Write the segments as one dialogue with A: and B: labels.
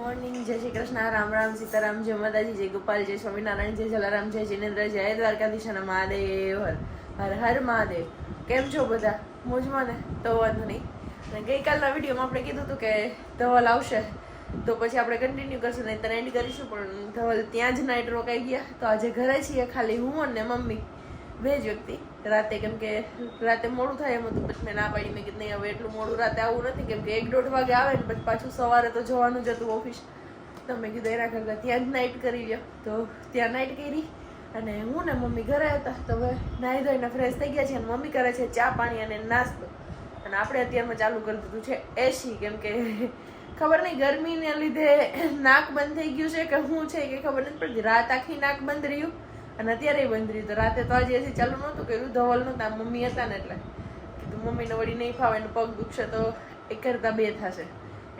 A: Morning, જય શ્રી કૃષ્ણ, રામ રામ, સીતારામ, જય માતાજી, જય ગોપાલ, જય સ્વામિનારાયણ, જય જલારામ, જય જિનેન્દ્ર, જય દ્વારકાધીશ અને મહાદેવ, હર હર હર મહાદેવ. કેમ છો બધા? મોજમાં ને? તો વાંધો નહીં. અને ગઈકાલના વિડીયોમાં આપણે કીધું હતું કે ધવલ આવશે. તો પછી આપણે કન્ટિન્યુ કરશું, નહીં તને એન્ડ કરીશું, પણ ધવલ ત્યાં જ નાઇટ રોકાઈ ગયા. તો આજે ઘરે છીએ, ખાલી હું અને મમ્મી બે જ વ્યક્તિ. રાતે કેમ કે રાતે મોડું થાય એમ હતું, પછી મેં ના પાડી. મેં કીધું, નહીં, હવે એટલું મોડું રાતે આવું નથી. કેમ કે એક દોઢ વાગે આવે ને, પછી પાછું સવારે તો જવાનું જ હતું ઓફિસ. તો મેં કીધું, એના કરતાં ત્યાં જ નાઇટ કરી લ્યો. તો ત્યાં નાઇટ કરી અને હું ને મમ્મી ઘરે હતા. તો હવે નાહી ધોઈને ફ્રેશ થઈ ગયા છે અને મમ્મી કરે છે ચા પાણી અને નાસ્તો. અને આપણે અત્યારમાં ચાલુ કરી દીધું છે એસી કેમ કે ખબર નહીં, ગરમીને લીધે નાક બંધ થઈ ગયું છે કે હું છે કે ખબર નથી પડતી રાત આખી નાક બંધ રહ્યું. અને અત્યારે બંધ રહ્યું તો રાતે તો આજે એસી ચાલુ નહોતું કર્યું. ધવલ નહોતા મમ્મી હતા ને એટલે. કીધું મમ્મીને વળી નહીં ફાવે ને પગ દુખશે તો એક કરતા બે થશે.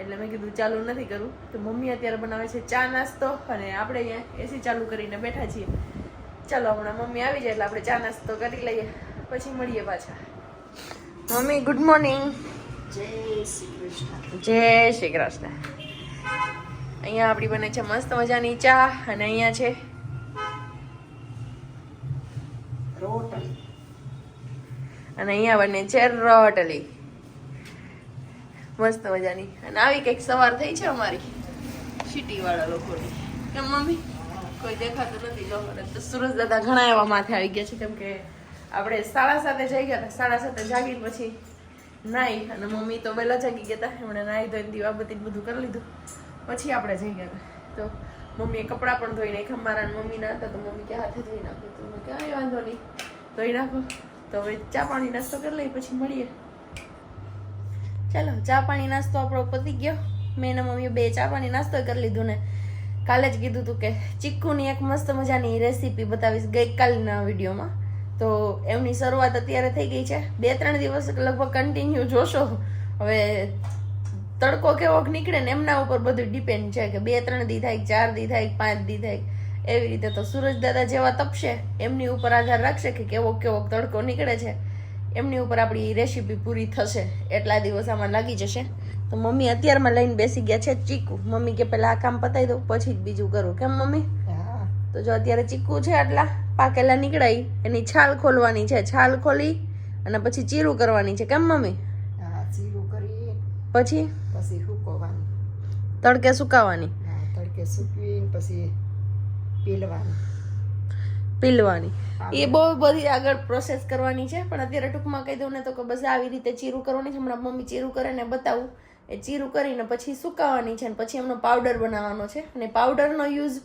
A: એટલે મેં કીધું ચાલુ નથી કરવું તો મમ્મી અત્યારે બનાવે છે ચા નાસ્તો અને આપણે અહીંયા એસી ચાલુ કરીને બેઠા છીએ. ચાલો હમણાં મમ્મી આવી જાય એટલે આપણે ચા નાસ્તો કરી લઈએ. પછી મળીએ પાછા. મમ્મી ગુડ મોર્નિંગ
B: જય શ્રી કૃષ્ણ.
A: જય શ્રી કૃષ્ણ. અહીંયા આપણી બને છે મસ્ત મજાની ચા અને અહીંયા છે
B: રોટલી
A: અને અહીંયા બને છે રોટલી. મસ્ત મજાની. અને આવી કંઈક સવાર થઈ છે અમારી સિટી વાળા લોકોની. કેમ મમ્મી? કોઈ દેખાતું નથી લોકોને તો સુરજ દાદા ઘણા એવા માથે આવી ગયા છે. કેમ કે આપણે સાડા સાતે જઈ ગયા હતા. સાડા સાતે જાગીને પછી નાઈ અને મમ્મી તો વહેલા જાગી ગયા હતા. એમણે નાહી ધોઈને દીવાબત્તી ને બધું કરી લીધું. પછી આપણે જઈ ગયા હતા. તો મમ્મીએ કપડાં પણ ધોઈ નાખ્યા. મારા અને મમ્મીના હતા. તો મમ્મી કે હાથે ધોઈ નાખ્યું તો મેં કાંઈ વાંધો નહીં. ધોઈ નાખો. તો હવે ચા પાણી નાસ્તો કરી લઈએ, પછી મળીએ. ચાલો, ચા પાણી નાસ્તો આપણો પતી ગયો. મેં એના મમ્મીએ બે ચા પાણી નાસ્તો કરી લીધું ને કાલે જ કીધું હતું કે ચીક્કુની એક મસ્ત મજાની રેસીપી બતાવીશ ગઈકાલના વિડીયોમાં. તો એમની શરૂઆત અત્યારે થઈ ગઈ છે. બે ત્રણ દિવસ લગભગ કન્ટિન્યુ જોશો. હવે તડકો કેવોક નીકળે ને એમના ઉપર બધું ડિપેન્ડ છે કે બે ત્રણ દી થાય ચાર દી થાય પાંચ દી થાય એવી રીતે તો સૂરજ દાદા જેવા તપશે એમની ઉપર આધાર રાખશે કે કેવો કેવો તડકો નીકળે છે. એમની ઉપર આપણી રેસીપી પૂરી થશે એટલા દિવસ આમાં લાગી જશે. તો મમ્મી અત્યારમાં લઈને બેસી ગયા છે ચીકુ. મમ્મી કે પહેલાં આ કામ પતાવી દઉં પછી જ બીજું કરું. કેમ મમ્મી?
B: હા.
A: તો જો અત્યારે ચીકુ છે આટલા પાકેલા નીકળાઈ એની છાલ ખોલવાની છે. છાલ ખોલી અને પછી ચીરું કરવાની છે. કેમ મમ્મી?
B: હા જીરું કરી
A: પછી?
B: પછી સુકવવાનું.
A: તડકે સુકાવાની.
B: તડકે સૂકવીને પછી પીલવાનું.
A: પીલવાની. એ બહુ બધી આગળ પ્રોસેસ કરવાની છે પણ અત્યારે ટૂંકમાં કહી દઉં ને તો કે બસ આવી રીતે ચીરું કરવાની છે. હમણાં મમ્મી ચીરું કરે ને બતાવું. એ ચીરું કરીને પછી સુકાવાની છે અને પછી એમનો પાવડર બનાવવાનો છે. અને પાવડરનો યુઝ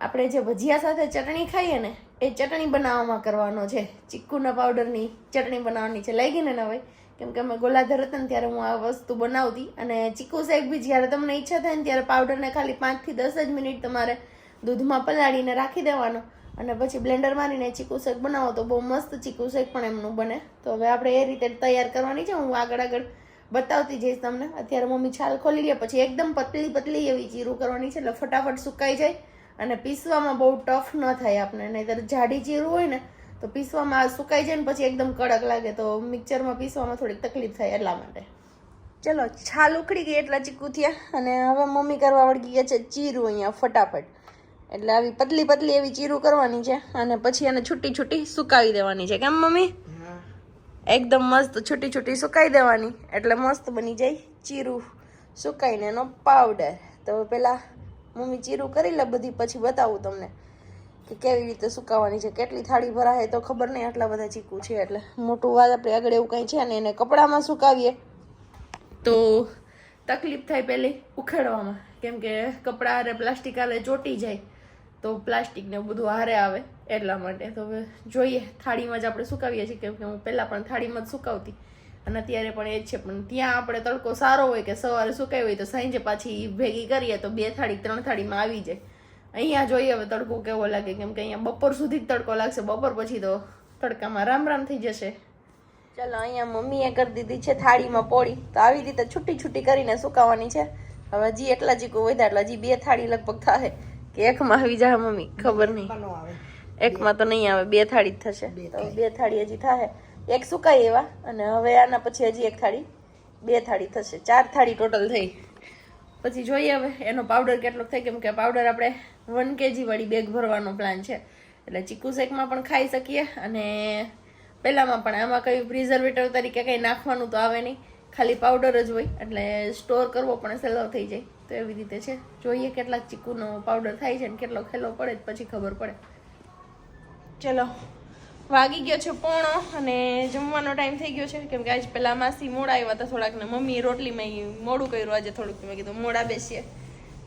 A: આપણે જે ભજીયા સાથે ચટણી ખાઈએ ને એ ચટણી બનાવવામાં કરવાનો છે. ચીકુના પાવડરની ચટણી બનાવવાની છે. લઈ ગઈ ને હવે કેમ કે અમે ગોલાધર હતા ને ત્યારે હું આ વસ્તુ બનાવતી. અને ચીકુ શેક બી જ્યારે તમને ઈચ્છા થાય ને ત્યારે પાવડરને ખાલી પાંચથી દસ જ મિનિટ તમારે દૂધમાં પલાળીને રાખી દેવાનો અને પછી બ્લેન્ડર મારીને ચીકુ શેક બનાવો તો બહુ મસ્ત ચીકુ શેક પણ એમનું બને. તો હવે આપણે એ રીતે તૈયાર કરવાની છે. હું આગળ આગળ બતાવતી જઈશ તમને. અત્યારે મમ્મી છાલ ખોલી લે, પછી એકદમ પતલી પતલી એવી ચીરું કરવાની છે, એટલે ફટાફટ સુકાઈ જાય અને પીસવામાં બહુ ટફ ન થાય આપણે નહીંતર જાડી ચીરું હોય ને, તો પીસવામાં સુકાઈ જાય ને પછી એકદમ કડક લાગે. તો મિક્સરમાં પીસવામાં થોડીક તકલીફ થાય એટલા માટે. ચલો, છાલ ઉકળી ગઈ એટલા ચીકુ થયા અને હવે મમ્મી કરવા વળગી ગયા છે ચીરું અહીંયા ફટાફટ. એટલે આવી પતલી પતલી એવી ચીરું કરવાની છે અને પછી એને છૂટી છૂટી સુકાવી દેવાની છે. કેમ મમ્મી? એકદમ મસ્ત છૂટી છૂટી સુકાઈ દેવાની. એટલે મસ્ત બની જાય ચીરું સુકાઈને એનો પાવડર તો પેલા મમ્મી ચીરું કરી લે બધી, પછી બતાવું તમને કે કેવી રીતે સુકાવાની છે. કેટલી થાળી ભરાય તો ખબર નહીં, આટલા બધા ચીકુ છે. એટલે મોટું વાત આપણે આગળ એવું કંઈ છે ને એને કપડામાં સુકાવીએ. તો તકલીફ થાય પહેલી ઉખેડવામાં. કેમ કે કપડાં અને પ્લાસ્ટિક આલે ચોટી જાય. તો પ્લાસ્ટિક ને બધું હારે આવે એટલા માટે. તો હવે જોઈએ, થાળીમાં જ આપણે સુકાવીએ છીએ, કેમ કે હું પહેલાં પણ થાળીમાં જ સુકાવતી. અને અત્યારે પણ એ જ છે, પણ ત્યાં આપણે તડકો સારો હોય કે સવારે સુકાવી હોય તો સાંજે પાછી ભેગી કરીએ તો બે થાળી ત્રણ થાળીમાં આવી જાય. અહીંયા જોઈએ હવે તડકો કેવો લાગે, કેમ કે અહીંયા બપોર સુધી જ તડકો લાગશે, બપોર પછી તો તડકામાં રામ રામ થઈ જશે. ચાલો, અહીંયા મમ્મીએ કરી દીધી છે થાળીમાં પોળી. તો આવી રીતે છૂટી છૂટી કરીને સુકાવાની છે. હવે હજી એટલા જીકું વધ્યા, એટલે હજી બે થાળી લગભગ થાય કે એકમાં આવી જાય મમ્મી ખબર નહીં. એકમાં તો નહીં આવે બે થાળી જ થશે.
B: બે
A: તો બે થાળી હજી થાય એક સુકાય એવા અને હવે આના પછી હજી એક થાળી બે થાળી થશે. ચાર થાળી ટોટલ થઈ. પછી જોઈએ હવે એનો પાવડર કેટલો થાય કેમ કે પાવડર આપણે વન કેજી વાળી બેગ ભરવાનો પ્લાન છે. એટલે ચીકુ શેકમાં પણ ખાઈ શકીએ અને પહેલાંમાં પણ આમાં કંઈ પ્રિઝર્વેટર તરીકે કંઈ નાખવાનું તો આવે નહીં. ખાલી પાવડર જ હોય એટલે સ્ટોર કરવો પણ સહેલો થઈ જાય. તો એવી રીતે છે. જોઈએ કેટલાક ચીકુનો પાવડર થાય છે ને કેટલો ખેલો પડે પછી ખબર પડે. ચલો. વાગી ગયો છે પોણો અને જમવાનો ટાઈમ થઈ ગયો છે. કેમ કે આજ પેલા માસી મોડા આવ્યા હતા થોડાક ને મમ્મી રોટલીમાં મોડું કર્યું. આજે થોડુંક મેં કીધું મોડા બેસીએ.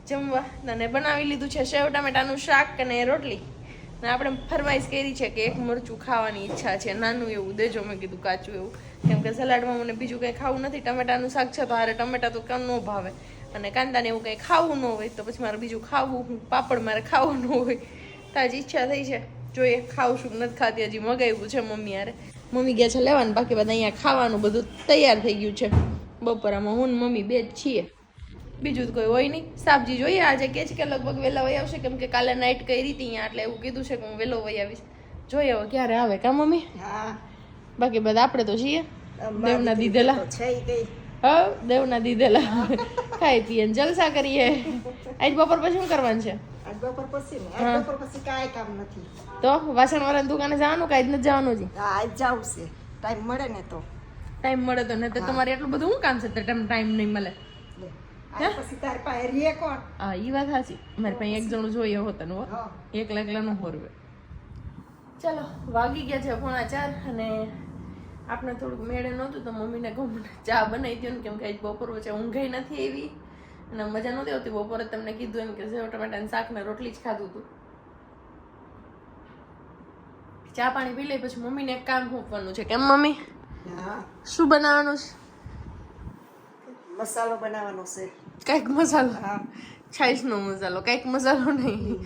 A: જમવા. અને બનાવી લીધું છે સેવ ટામેટાનું શાક અને રોટલી. ને આપણે ફરમાઈશ કરી છે કે એક મરચું ખાવાની ઈચ્છા છે. નાનું એવું, દેજો મેં કીધું, કાચું એવું. કેમ કે સલાડમાં મને બીજું કંઈ ખાવું નથી. ટમેટાનું શાક છે તો હારે ટમેટા તો કેમ ન ભાવે. અને કાંદાને એવું કંઈ ખાવું ન હોય તો પછી મારે બીજું ખાવું પાપડ મારે ખાવું ન હોય. તો આજે ઈચ્છા થઈ છે. જોઈએ ખાવું શું નથી ખાતી હજી મગાવ્યું છે મમ્મી યારે મમ્મી ગયા છે લેવાનું બાકી બધા અહીંયા ખાવાનું બધું તૈયાર થઈ ગયું છે. બપોરામાં હું ને મમ્મી બે જ છીએ. બીજું તો કોઈ હોય નહીં. સાબજી જોઈએ આજે કે છે કે લગભગ વહેલા વહી આવશે કેમ કે કાલે નાઇટ કરી હતી અહીંયા એટલે એવું કીધું છે કે હું વહેલો વહી આવીશ. જોઈએ હવે ક્યારે આવે કા મમ્મી?
B: હા.
A: બાકી બધા આપણે તો છીએ. દેવના દીધેલા.
B: છે
A: હા દેવના દીધેલા. ખાઈ પીએ જલસા કરીએ. આજ બપોર પછી શું કરવાનું છે?
B: આજ બપોર પછી આજ બપોર પછી કાંઈ કામ નથી.
A: તો વાસણ વાળાની દુકાને જવાનું કાંઈ જ નથી જવાનું જી
B: આજ જાવું છે. ટાઈમ મળે ને તો.
A: ટાઈમ મળે તો નહીં તો તમારે એટલું બધું શું કામ છે? ટાઈમ ટાઈમ નહીં મળે.
B: પછી તાર પાસે રીએ કોણ?
A: હા એ વાત સાચી. મારે પાસે એક જણું જોઈએ હોતા હો.
B: હા.
A: એકલા એકલા નો હોરવે. ચલો વાગી ગયા છે પોણા ચાર અને આપણે થોડુંક મેળે નહોતું તો મમ્મીને કહું ચા બનાવી દો ને કેમ કે આજ બપોર વચ્ચે ઊંઘાઈ નથી એવી. અને મજા નહોતી આવતી બપોરે તમને કીધું એમ કે સેવ ટમાટાનું શાક ને રોટલી જ ખાધું હતું ચા પાણી પી લઈ પછી મમ્મીને એક કામ સોંપવાનું છે. કેમ મમ્મી?
B: હા.
A: શું બનાવવાનું છે?
B: મસાલો બનાવવાનો છે.
A: કંઈક મસાલો?
B: હા.
A: છાશનો મસાલો કંઈક મસાલો નહીં.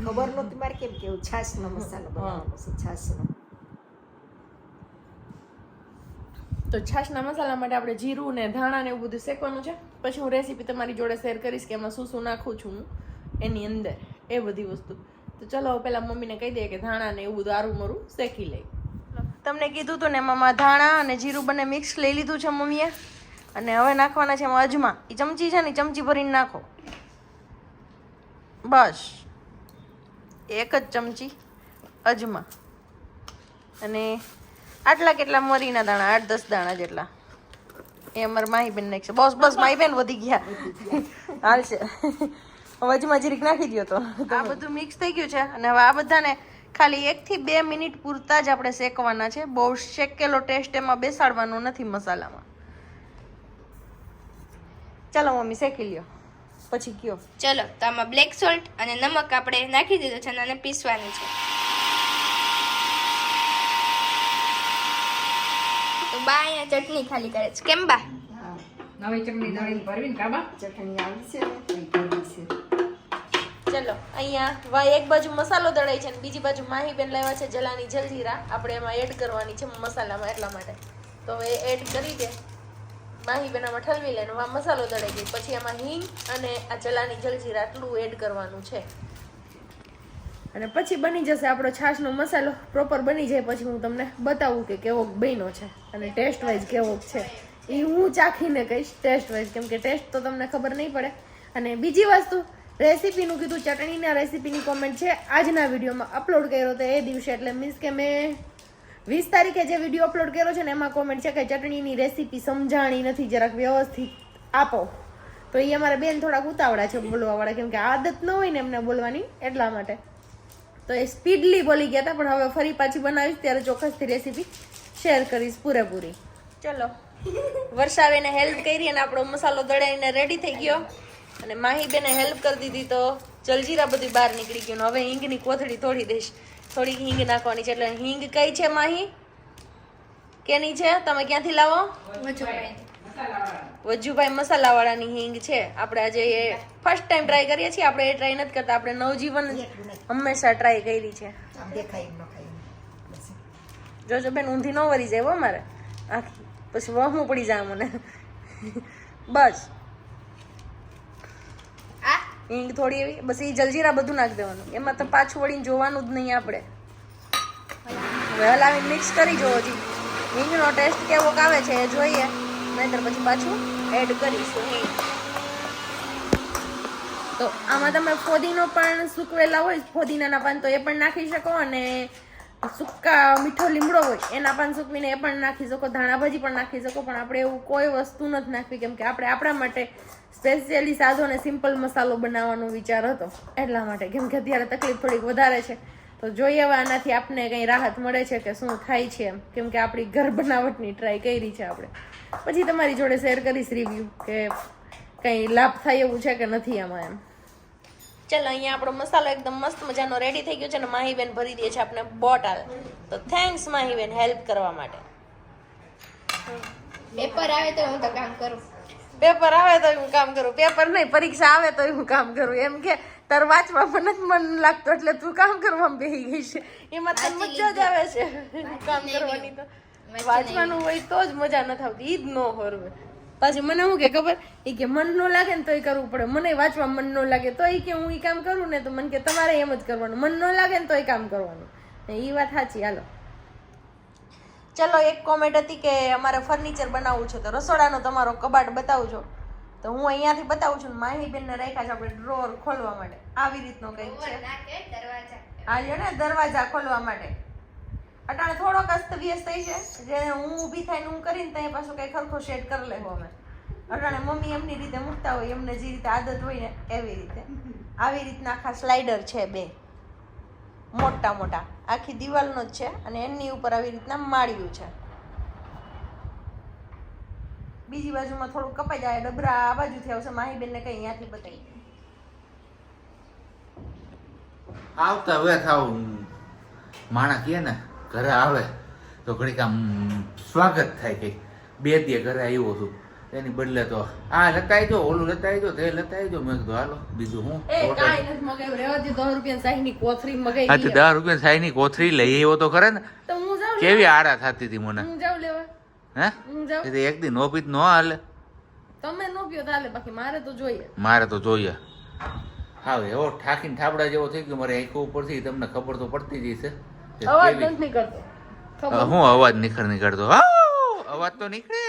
B: ખબર નહોતી મારે કેમ કેવું છાશનો મસાલો બનાવવાનો છે છાશનો.
A: તો છાશના મસાલા માટે આપણે જીરું ને ધાણા ને એવું બધું શેકવાનું છે. પછી હું રેસીપી તમારી જોડે શેર કરીશ કે એમાં શું શું નાખું છું હું એની અંદર, એ બધી વસ્તુ. તો ચલો પહેલા મમ્મીને કહી દઈએ કે ધાણા ને એવું બધું આરું મરું શેકી લઈ તમને કીધું હતું ને એમાં ધાણા અને જીરું બંને મિક્સ લઈ લીધું છે મમ્મીએ. અને હવે નાખવાના છે એમાં અજમા. એ ચમચી છે ને ચમચી ભરીને નાખો. બસ. એક જ ચમચી અજમા. અને આટલા કેટલા મરીના દાણા? આઠ દસ દાણા જેટલા. એ અમારે માહી બેન નાખશે બસ બસ માહી બેન વધી ગયા. હાલશે. વચમાં જરીક નાખી દો તો. આ બધું મિક્સ થઈ ગયું છે. અને હવે આ બધાને ખાલી એકથી બે મિનિટ પૂરતા જ આપણે શેકવાના છે. બહુ શેકેલો ટેસ્ટ એમાં બેસાડવાનો નથી મસાલામાં. ચાલો મમ્મી શેકી લ્યો. પછી કયો.
C: ચલો તો આમાં બ્લેક સોલ્ટ અને નમક આપણે નાખી દીધું છે અને પીસવાનું છે. તો બા અહીંયા ચટણી ખાલી કરે છે. કેમ બા?
D: નવી ચટણી દળીને ભરવી ને કાબા
B: ચટણી આવી છે ને તો ઈ કરવી છે.
A: ચલો અહીંયા વાય એક બાજુ મસાલો દળાય છે અને બીજી બાજુ માહી બેન લાવ્યા છે જલાની જલજીરા. આપણે એમાં એડ કરવાની છે મસાલામાં એટલા માટે. તો હવે એડ કરી દે. માહી બેન આમાં ઠલવી લે આ મસાલો દળાઈ ગઈ પછી એમાં હિંગ અને આ જલાની જલજીરા આટલું એડ કરવાનું છે. અને પછી બની જશે આપણો છાશનો મસાલો. પ્રોપર બની જાય પછી હું તમને બતાવું કે કેવો બન્યો છે અને ટેસ્ટ વાઇઝ કેવો છે. એ હું ચાખીને કહીશ ટેસ્ટ વાઇઝ કેમ કે ટેસ્ટ તો તમને ખબર નહીં પડે. અને બીજી વસ્તુ, રેસીપીનું કીધું, ચટણીના રેસીપીની કોમેન્ટ છે. આજના વિડીયોમાં અપલોડ કર્યો તો એ દિવસે, એટલે મીન્સ કે મેં વીસ તારીખે જે વીડિયો અપલોડ કર્યો છે ને, એમાં કોમેન્ટ છે કે ચટણીની રેસીપી સમજાણી નથી, જરાક વ્યવસ્થિત આપો. તો એ અમારા બેન થોડાક ઉતાવળા છે બોલવાવાળા. કેમ કે આદત ન હોય ને એમને બોલવાની એટલા માટે. તો એ સ્પીડલી બોલી ગયા હતા, પણ હવે ફરી પાછી બનાવીશ, ત્યારે ચોક્કસથી રેસીપી શેર કરીશ પૂરેપૂરી. ચલો. વર્ષાબેને હેલ્પ કરી અને આપણો મસાલો દળાઈને રેડી થઈ ગયો. અને માહીબેને હેલ્પ કરી દીધી તો જલજીરા બધી બહાર નીકળી ગયું હવે હિંગની કોથળી તોડી દઈશ. થોડી હિંગ નાખવાની છે એટલે હિંગ કઈ છે માહી? કેની છે? તમે ક્યાંથી લાવો? વજુભાઈ મસાલાવાળાની હિંગ છે. આપણે આજે એ ફર્સ્ટ ટાઈમ ટ્રાય કરીએ છીએ. આપણે એ ટ્રાય નથી કરતા. આપણે નવજીવન હંમેશા ટ્રાય કરી છે. જોજો બેન ઊંધી ન વરી જાય હો મારે. આખી. પછી વહમું પડી જાય મને. બસ.
C: આ?
A: હિંગ થોડી એવી. બસ એ જલજીરા બધું નાખી દેવાનું. એમાં તો પાછું વળીને જોવાનું જ નહીં આપણે. હવે હલાવીને મિક્સ કરી જોવો જી હિંગનો ટેસ્ટ કેવો આવે છે એ જોઈએ. નહીંતર પછી પાછું એડ કરીશું તો આમાં તમે ફોદીનો પણ સૂકવેલા હોય, ફોદીનાના પાન તો એ પણ નાખી શકો અને સૂકા મીઠો લીમડો હોય, એના પાન સૂકવીને એ પણ નાખી શકો, ધાણા ભાજી પણ નાખી શકો, પણ આપણે એવું કોઈ વસ્તુ નથી નાખવી, કેમ કે આપણે આપણા માટે સ્પેશિયલી સાદો અને સિમ્પલ મસાલો બનાવવાનો વિચાર હતો, એટલા માટે, કેમ કે અત્યારે તકલીફ થોડીક વધારે છે. તો જોઈએ હવે આનાથી આપને કંઈ રાહત મળે છે કે શું થાય છે એમ, કેમ કે આપણી ઘર બનાવટની ટ્રાય કરી છે આપણે. પછી તમારી જોડે શેર કરીશ રિવ્યૂ કે કંઈ લાભ થાય એવું છે કે નથી આમાં એમ. ચાલો અહીંયા આપણો મસાલો એકદમ મસ્ત મજાનો રેડી થઈ ગયો છે અને માહીબેન ભરી દે છે આપણે બોટલ. તો થેન્ક્સ માહીબેન હેલ્પ કરવા માટે.
C: પેપર આવે તો હું તો કામ કરું.
A: પેપર આવે તો હું કામ કરું. પેપર નહીં પરીક્ષા આવે તો હું કામ કરું. એમ કે તાર વાંચવા પણ જ મન લાગતો એટલે તું કામ કરવામાં બેસી ગઈ છે. એમાં તને મજા જ આવે છે. કામ કરવાની તો. વાંચવાનું હોય તો જ મજા ન આવતી ઈ જ ન હોરવે. પાછી મને શું કે ખબર? એ કે મન ન લાગે ને તોય કરવું પડે. મને વાંચવા મન ન લાગે તોય કે હું એ કામ કરું ને તો મને કે તમારે એમ જ કરવાનું. મન ન લાગે ને તોય કામ કરવાનું. એ વાત સાચી હાલો. ચલો એક કોમેન્ટ હતી કે અમારે ફર્નિચર બનાવવું છે તો રસોડાનો તમારો કબાટ બતાવજો. તો હું અહીંયાથી બતાવું છું માહીબેનને રાખ્યા છે આપણે ડ્રોર ખોલવા માટે. આવી રીતનો કંઈક છે. આ ને દરવાજા ખોલવા માટે. અટાણે થોડોક અસ્ત વ્યસ્ત થઈ છે જે હું ઊભી થઈને હું કરીને ત્યાં પાછું કંઈ ખરખો શેડ કરી લેવો અમે. અટાણે મમ્મી એમની રીતે મૂકતા હોય, એમને જે રીતે આદત હોય ને એવી રીતે. આવી રીતના આખા સ્લાઇડર છે બે. મોટા મોટા. આખી દિવાલનો જ છે અને એમની ઉપર આવી રીતના માળિયું છે. બીજી બાજુમાં થોડું કપાઈ જાય, ડબરા આ બાજુથી આવશે, માહીબેનને કંઈ અહીંયાથી બતાવી
E: આવતા હવે થાવ માણસ કહે ને ઘરે આવે તો ઘડીક આમ સ્વાગત થાય કે બે દે ઘરે આવ્યો છું. એની બદલે તો આ લતાઈ દો ઓલું લતાઈ દો તે લતાઈ દો મેં કીધું હાલો બીજું હું? હા તો દસ રૂપિયા સાઈની કોથરી લઈ આવ્યો તો ખરે ને? કેવી આડા થતી હતી મને?
A: હું
E: હે?
A: હું
E: એ તો એક દી નો પીત નો હાલે.
A: તમે નો પીઓ તાલે બાકી મારે તો જોઈએ.
E: મારે તો જોઈએ. હા એવો ઠાકીને ઠાબડા જેવો થઈ ગયો મારે આંખો ઉપરથી તમને ખબર તો પડતી જ છે
A: અવાજ નથી નીકળતો.
E: હું અવાજ નીકળ નીકળતો! અવાજ તો નીકળે.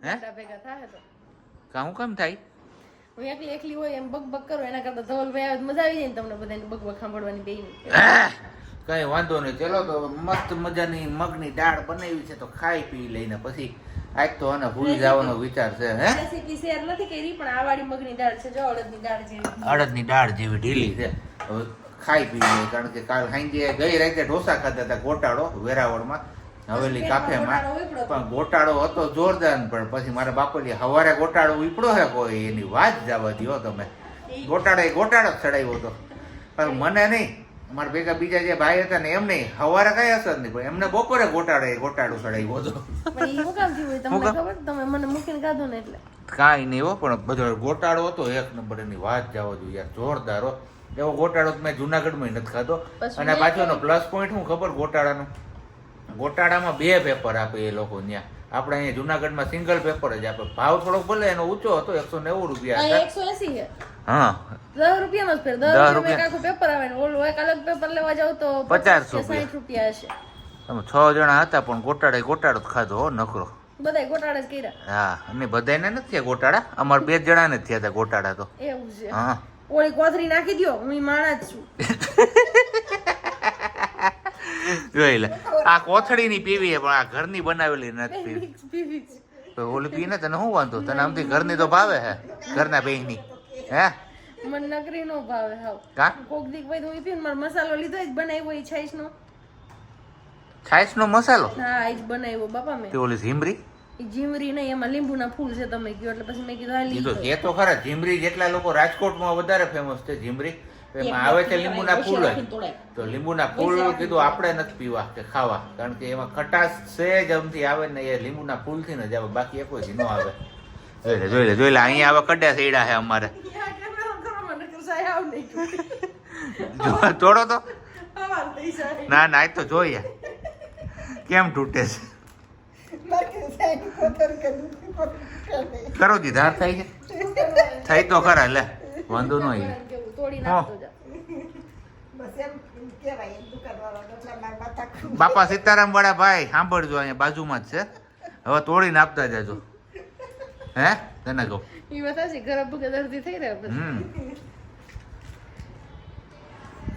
E: હે?
A: ભેગા થાય તો.
E: કામ કેમ થાય?
A: હું એકલી એકલી હોય એમ બક બક કરું એના કરતા ધવલભાઈ આવે મજા આવી જાય ને તમને બધાને બક બક સાંભળવાની બેયની.
E: કઈ વાંધો નહીં. ચલો તો મસ્ત મજાની મગની દાળ બનાવી છે તો ખાઈ પી લઈને પછી આજ તો આને ભૂલી જવાનો વિચાર છે હે?
A: રેસીપી શેર નથી કરી પણ આ વાળી મગની દાળ છે જો અડદની દાળ જેવી.
E: અડદની દાળ જેવી ઢીલી છે. હવે ખાઈ પી લઈએ. કારણ કે કાલ સાંજે ગઈ રાતે ઢોસા ખાતા હતા ગોટાળો વેરાવળમાં હવેલી કાફેમાં. પણ ગોટાળો હતો જોરદાર પણ પછી મારા બાપુજી હવારે ગોટાળો ઉપડો હે કોઈ એની વાત જવા દો તમે. ગોટાળો એ ગોટાળો ચડાવ્યો હતો. પણ મને નહીં મારા ભેગા બીજા જે ભાઈ હતા ને એમ નહીં હવારે કઈ અસર નહીં પણ એમને બપોરે ગોટાળો એ ગોટાળો ચડાવ્યો હતો.
A: તમને ખબર? તમે મને મૂકીને કાઢો ને એટલે.
E: કાંઈ નહીં હો પણ બધો ગોટાળો હતો એક નંબર એની વાત જવા જોઈએ યાર જોરદાર હો. એવો ગોટાળો મેં જુનાગઢમાં નથી ખાધો. અને પાછો એનો પ્લસ પોઈન્ટ શું ખબર ગોટાળાનો? ગોટાળામાં બે પેપર આપે એ લોકો ત્યાં. આપણે અહીંયા જુનાગઢમાં સિંગલ પેપર જ આપે. ભાવ થોડોક ભલે એનો ઊંચો હતો એકસો નેવું રૂપિયા
A: એકસો એસી
E: હા.
A: દસ રૂપિયાનો જ ફેર. દસ રૂપિયા. આખું પેપર આવે ને ઓલું એક અલગ પેપર લેવા જાવ તો
E: પચાસ રૂપિયા.
A: સાઠ રૂપિયા. હશે.
E: તમે છ જણા હતા પણ ગોટાળે ગોટાળો ખાધો હો નખરો.
A: બધાય ગોટાળા જ કર્યા.
E: હા અને બધાને નથી ગોટાળા. અમારે બે જણા નથી થયા ગોટાળા તો.
A: એવું છે.
E: હા.
A: ઓલી કોથરી નાખી દ્યો હું માણસ છું.
E: જોઈ લે આ કોથળીની પીવી પણ આ ઘરની બનાવેલી નથી પીવી. તો ઓલી પીને તને શું વાંધો? તને આમથી ઘરની તો ભાવે હે ઘરના બેયની હે?
A: મને નકરી નો ભાવે હાવ.
E: કા?
A: કોક દીક ભાઈ તો પીને મારો મસાલો લીધો જ બનાવ્યો ઈ છાઈસ નો
E: છાઈસ નો મસાલો?
A: હા આજ બનાવ્યો બાપા મેં.
E: તે ઓલી ઝીમરી
A: જીમરી નહીં એમાં લીંબુના ફૂલ છે તમે કયો એટલે પછી મેં કીધું આ
E: તો એ તો ખરા ઝીમરી જેટલા લોકો રાજકોટમાં વધારે ફેમસ છે ઝીમરી એમાં આવે છે લીંબુના ફૂલ તો લીંબુના ફૂલ કીધું આપણે નથી પીવા કે ખાવા. કારણ કે એમાં ખટાશ જ અમથી આવે ને એ લીંબુના ફૂલથી જ આવે બાકી એક જ ન આવે. જોઈ લે જોઈ લે જોઈ લે અહીંયા આવા કડ્યા સૈડા છે અમારે. તોડો તો. ના ના તો જોઈએ. કેમ તૂટે છે? કરો દીધાર થઈ થાય છે? થાય તો ખરા લે વાંધો ન આવી. હા.
A: નાખતો જા.
B: બસ એમ કહેવાય એમ દુકાનવાળાને એટલે મારા માથા ખૂબ
E: બાપા સીતારામ વાળા ભાઈ સાંભળજો અહીંયા બાજુમાં જ છે. હવે તોડીને આપતા જજો. હે? તને કહું.
A: એ વાત સાચી ગરબ થઈ રહ્યા
E: હમ.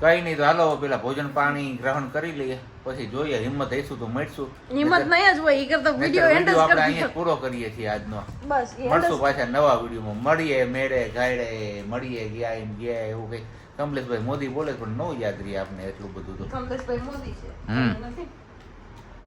E: કઈ નહીં તો હાલો પેલા ભોજન પાણી ગ્રહણ કરી લઈએ. પછી જોઈએ હિંમત હઈશું તો મળશું.
A: હિંમત નહીં જ હોય એ કરતા વીડિયો એન્ડ જ
E: આપણે
A: કરી
E: અહીંયા
A: દીધો.
E: પૂરો કરીએ છીએ આજનો.
A: બસ
E: મળશું પાછા નવા વિડીયોમાં મળીએ મેળે ગાયડે મળીએ ગયા એમ ગયા એવું કઈ. કમલેશભાઈ મોદી બોલે પણ નો યાદ રહી આપને એટલું બધું તો.
A: કમલેશભાઈ મોદી છે.
E: હમ.